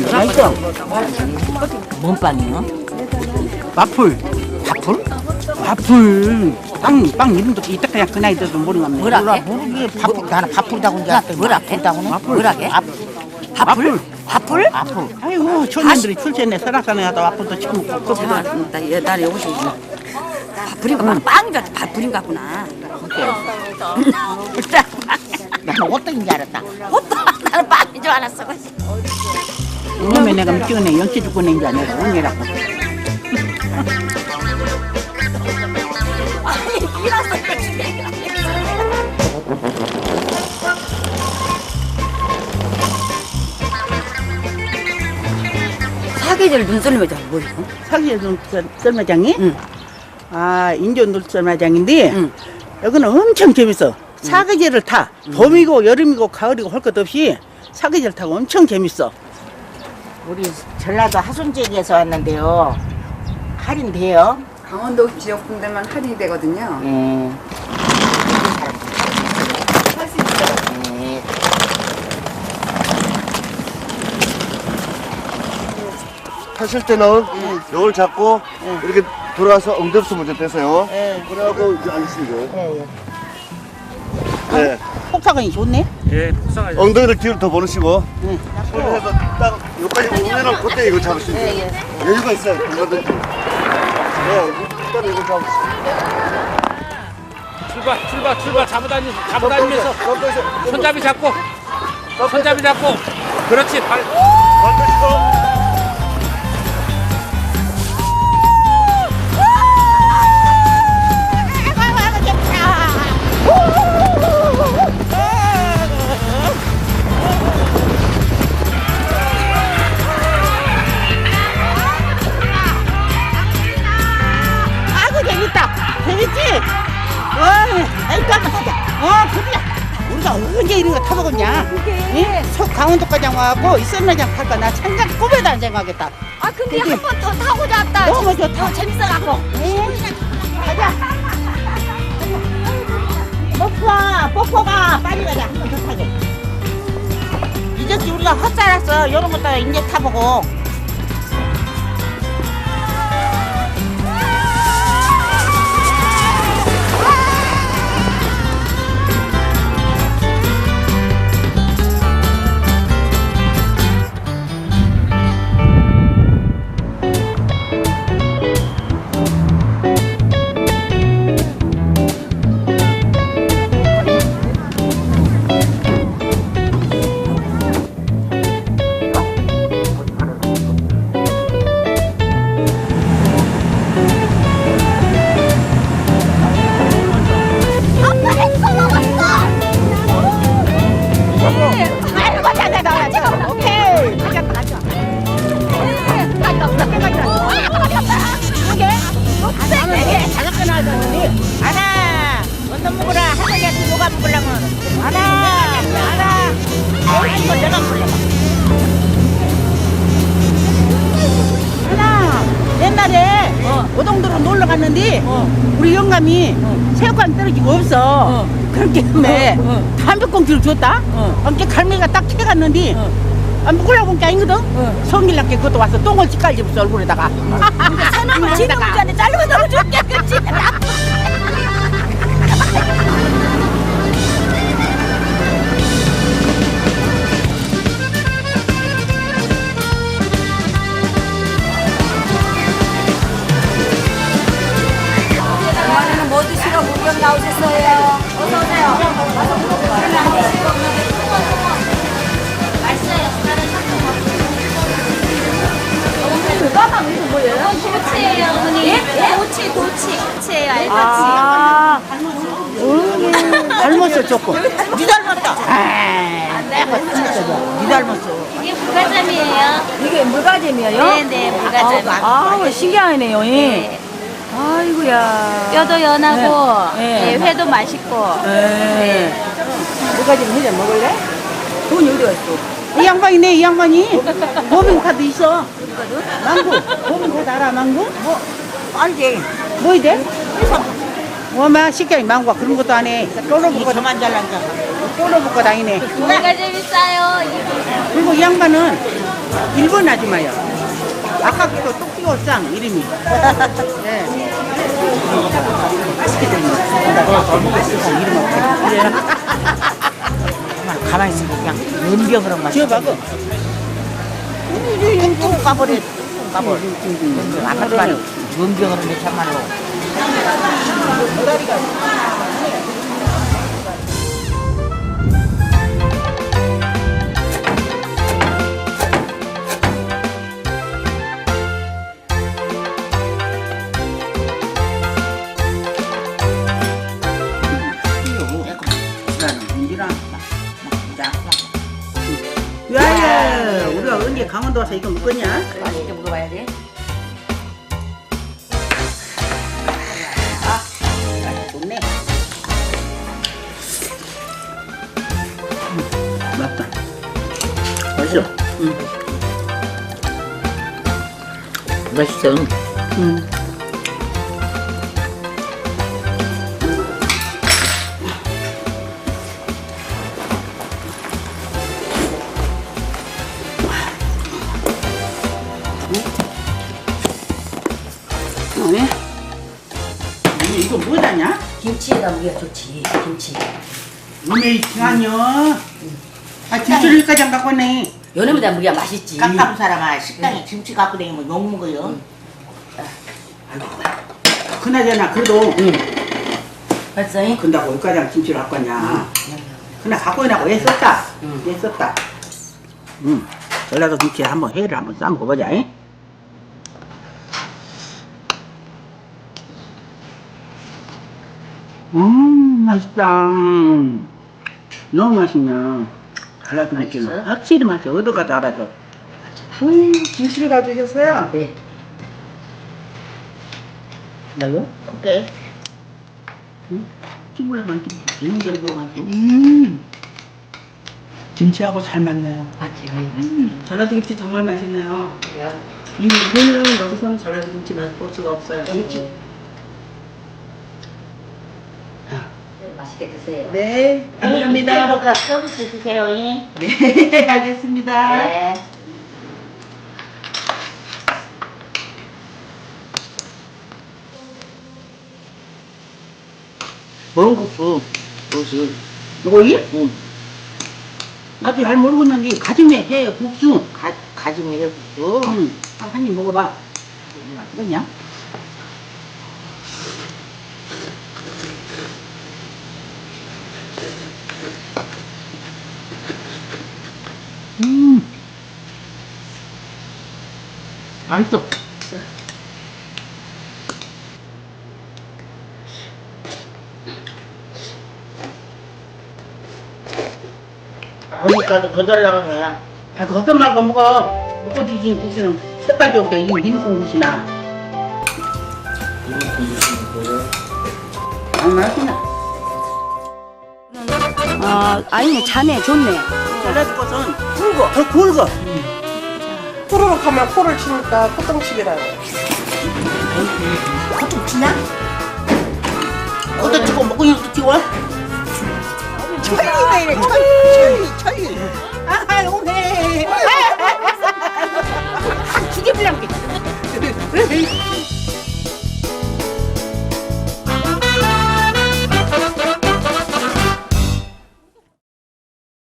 빵이죠? 뭔 빵이요? 와플. 와플? 와플. 빵, 빵 이름도 이따 그냥 그 나이 들어도 모르겠네. 뭐라게? 모르게 밥풀 나는 밥풀다고 줄 알았더니 뭐라게? 밥풀다고는 뭐라게? 밥 밥풀? 밥풀? 밥풀 아이고, 초년들이 출세네. 설악산에 가다 와플도 치고 먹고. 자, 나 옛날에 여기서 줄 알았다. 밥풀인 같구나. 진짜 나는 어떤 줄 알았다 오빠 나는 빵인 줄 알았어. 이놈의 내가 미치겠네. 연치 죽고 낸게 아니라 운이라고. 아니 일어서 사계절 눈썰 매장 뭐예요? 사기의 썰매장이? 응. 아, 인조 눈썰매장인데, 응. 여기는 엄청 재밌어. 사계절을 타. 봄이고, 여름이고, 가을이고 할 것 없이 사계절 타고 엄청 재밌어. 우리 전라도 하순지역에서 왔는데요 할인돼요 강원도 지역 분들만 할인이 되거든요. 네. 타실 때는 요걸 잡고 이렇게 돌아서 엉덩수 먼저 떼세요. 예. 그러고 이제 앉으시면 돼요. 네. 네. 폭사건이 좋네. 엉덩이를 뒤로 더 보내시고 네. 이렇게 해서 딱 여기까지 오면은 그때 이거 잡으시면 돼요. 여유가 있어요. 얼마든지. 네, 일단 이거 잡으시면 출발 출발 출발. 잡아다니 잡아다니면서 손잡이 잡고 손잡이 잡고. 그렇지. 발 우리가 언제 이런 거 타보겠냐? 예? 속 강원도까지 와갖고 이 썰매장 탈까? 나 참가 꿈에도 안 생각하겠다. 아 근데 한번 더 타고 잡다. 너무 좋다. 재밌어갖고. 가자. 뽀뽀아, 뽀뽀가 빨리 가자. 한번더 타게. 이제지 우리가 헛살았어. 이런 것도 이제 타보고. 하나, 어떤 먹으라. 할머니한테 누가 먹으려면. 하나. 어이, 이거 내가 먹을래. 하나, 옛날에 오동도로 놀러 갔는데 우리 영감이 새우깡 떨어지고 없어. 그렇기 때문에 담배꽁초를 줬다. 그렇게 갈매기가 딱 캐갔는데 안 먹으려고 온게 아니거든? 성길납게 그것도 와서 똥을 찌깔집었어 얼굴에다가 사람을 지는 전에 잘못 넣어 줄게. 그치? 도치예요, 어머니. 도치, 도치. 도치예요, 알도치. 아, 닮았어 조금 니 닮았다 아, 내가 진짜 니 닮았어 이게 불가점이에요. 이게 물가잼이에요? 네, 네, 불가점. 아, 신기하네요. 예. 네. 아이고야. 뼈도 연하고, 네. 네, 회도 맛있고. 예. 물가잼 해자 먹을래? 돈이 어디 갔어? 이 양반이네 이 양반이 법인카드 있어 망고 법인카드 알아 망고? 뭐 알지 뭐 이래? 뭐마 식경이 망고가 그런 것도 안해 쫄로 먹고 저만 잘난다 쫄로 먹고 다니네 뭐가 재밌어요? 그리고 이 양반은 일본 아줌마요. 아까 그거 똑띠오 쌍 이름이. 네. 맛있게 생겼어. 이름 없 연병으로 마시. 지어봐고. 뚱뚱 까버려. 뚱뚱 까버려. 아까 말이 연병으로 내 참말로. 야야, 우리가 언제 강원도 와서 이거 먹겠냐? 맛있게 먹어봐야 돼. 좋네. 맞다. 맛있어. 맛있어. 음. 아니? 아니 이거 뭐다냐? 김치에다 먹기가 좋지. 김치. 음에 이상하냐? 아 김치를까지 안 갖고 왔네. 여름에다 먹기가 맛있지. 깜깜 사람아 식당에 김치 갖고 다니면 욕 먹어요. 그나저나 그래도 벌써? 근다고 여기까지 김치를 갖고 왔냐? 그나 갖고 오냐고 애 썼다. 애 썼다. 응. 전라도 김치 한번 회를 한번 싸 먹어보자. 잉? 음 맛있다. 너무 맛있냐. 전라도 김치는 확실히 맛이 어디가 알아서. 음 김치를 가져오셨어요? 네. 나요? 오케이. 친구랑 김치 인정 먹어가지고. 음. 김치하고 잘 맞네요. 맞지. 음. 전라도 김치 정말 맛있네요. 이 오늘은 여기서는 전라도 김치 맛볼 수가 없어요. 맛있게 드세요. 네, 감사합니다. 서비스 드세요. 잉? 네, 알겠습니다. 네. 뭔 국수? 무슨? 이거이? 응. 나도 잘 모르겠는데 가지매 해 국수. 가, 가지미를 국수. 응. 한입 먹어봐. 그냥. 음. 맛있어. 그러니까 거덜나간 거야. 아, 걱정 말고 먹어. 먹고 뒤진 국수는 색깔 좋게 이 민국국이나. 아, 맛있나? 아, 아니네, 자네, 좋네. 잘라줄 것은 굵어. 더 굵어. 후루룩 하면 코를 치니까 콧등치기라는 코좀 치냐? 코도 치고 뭐 먹고 이것도 치고? 천리네 이래 천리 천리 아 오네. 아, 아, 아, 아, 아, 아, 아, 아, 아, 아, 아, 아, 아, 아, 아, 아,